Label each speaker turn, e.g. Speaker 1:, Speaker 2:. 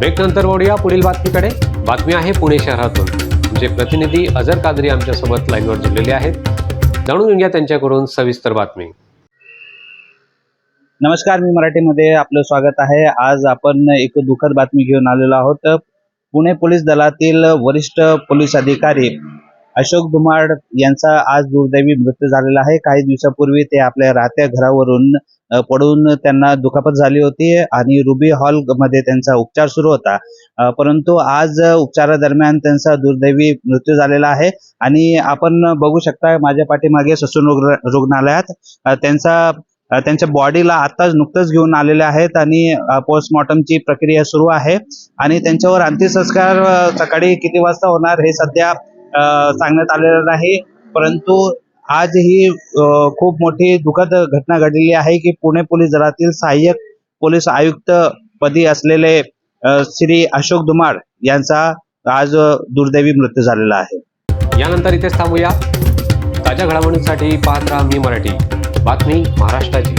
Speaker 1: Break नंतर वळूया पुढील बातमीकडे. बातमी आहे पुणे शहरातून. आमचे प्रतिनिधी अजर कादरी आमच्यासोबत लाईनवर जोडलेले आहेत. जाणून घेऊया त्यांच्याकडून सविस्तर बातमी.
Speaker 2: नमस्कार मी मराठीमध्ये आपलं स्वागत आहे. आज आपण एक दुःखद बातमी घेऊन आलेलो आहोत. पुणे पोलीस दलातील वरिष्ठ पोलीस अधिकारी अशोक धुमाड यांचा आज दुर्दैवी मृत्यू झालेला आहे. काही दिवसापूर्वी ते आपल्या राहत्या घरावरून पडून त्यांना दुखापत झाली होती आणि रुबी हॉलमध्ये त्यांचा उपचार सुरू होता. परंतु आज उपचारादरम्यान त्यांचा दुर्दैवी मृत्यू झालेला आहे आणि आपण बघू शकता माझ्या पाठीमागे ससून रुग्णालयात त्यांचा त्यांच्या बॉडीला आताच नुकतंच घेऊन आलेले आहेत आणि पोस्टमॉर्टमची प्रक्रिया सुरू आहे. आणि त्यांच्यावर अंत्यसंस्कार सकाळी किती वाजता होणार हे सध्या सांगण्यात आलेलं नाही. परंतु आज ही खूप मोठी दुःखद घटना घडलेली आहे की पुणे पोलीस दलातील सहाय्यक पोलीस आयुक्त पदी असलेले श्री अशोक दुमाड यांचा आज दुर्दैवी मृत्यू झालेला आहे.
Speaker 1: यानंतर इथेच थांबूया. ताज्या घडामोडींसाठी पाहत राहा मी मराठी. बातमी महाराष्ट्राची.